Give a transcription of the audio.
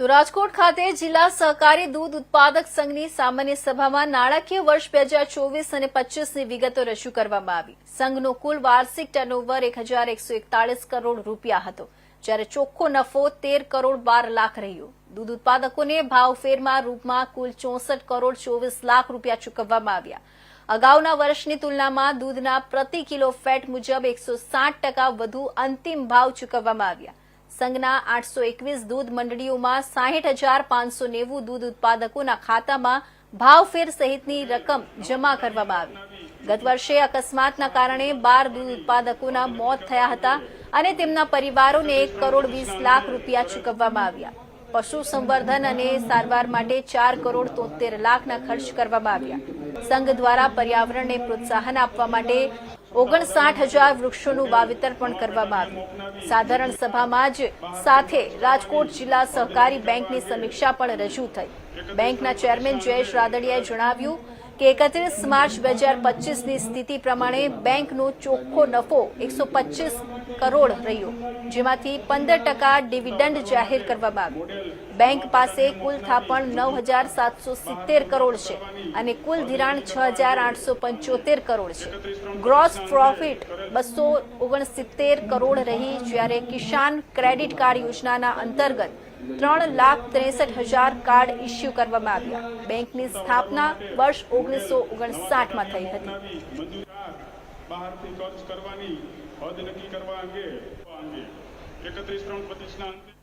તો રાજકોટ ખાતે જિલ્લા સહકારી દૂધ ઉત્પાદક સંઘની સામાન્ય સભામાં નાણાકીય વર્ષ બે હજાર ચોવીસ અને પચીસની વિગતો રજૂ કરવામાં આવી. સંઘનો કુલ વાર્ષિક ટર્નઓવર એક હજાર એકસો એકતાળીસ કરોડ રૂપિયા હતો, જ્યારે ચોખ્ખો નફો તેર કરોડ બાર લાખ રહ્યો. દૂધ ઉત્પાદકોને ભાવફેરમાં રૂપમાં કુલ ચોસઠ કરોડ ચોવીસ લાખ રૂપિયા ચૂકવવામાં આવ્યા. અગાઉના વર્ષની તુલનામાં દૂધના પ્રતિ કિલો ફેટ મુજબ એકસો વધુ અંતિમ ભાવ ચૂકવવામાં આવ્યા. સંઘના આઠસો એકવીસ દૂધ મંડળીઓમાં સાહીઠ હજાર પાંચસો નેવું દૂધ ઉત્પાદકોના ખાતામાં ભાવફેર સહિતની રકમ જમા કરવામાં આવી. ગત વર્ષે અકસ્માતના કારણે બાર દૂધ ઉત્પાદકોના મોત થયા હતા અને તેમના પરિવારોને એક કરોડ વીસ લાખ રૂપિયા ચૂકવવામાં આવ્યા. પશુ સંવર્ધન અને સારવાર માટે ચાર કરોડ તોતેર લાખના ખર્ચ કરવામાં આવ્યા. સંઘ દ્વારા પર્યાવરણને પ્રોત્સાહન આપવા માટે ઓગણસાઠ હજાર વૃક્ષોનું વાવેતર પણ કરવામાં આવ્યું. સાધારણ સભામાં જ સાથે રાજકોટ જિલ્લા સહકારી બેંકની સમીક્ષા પણ રજૂ થઈ. બેંકના ચેરમેન જયેશ રાદડિયાએ જણાવ્યું કે એકત્રીસ માર્ચ બે હજાર પચીસની સ્થિતિ પ્રમાણે બેંકનો ચોખ્ખો નફો એકસો પચીસ કરોડ રહ્યો, જેમાંથી પંદર ટકા ડિવિડન્ડ જાહેર કરવામાં આવ્યું. બેંક પાસે કુલ થાપણ નવ હજાર સાતસો સિત્તેર કરોડ છે અને કુલ ધિરાણ છ હજાર આઠસો પંચોતેર કરોડ છે. ગ્રોસ પ્રોફિટ બસો ઓગણસિત્તેર કરોડ રહી જ્યારે કિસાન ક્રેડિટ કાર્ડ યોજનાના અંતર્ગત ત્રણ લાખ ત્રેસઠ હજાર કાર્ડ ઇસ્યુ કરવામાં આવ્યા. બેંકની સ્થાપના વર્ષ ઓગણીસો ઓગણસાઠમાં થઈ હતી. એકત્રીસ ત્રણ પચીસના અંતે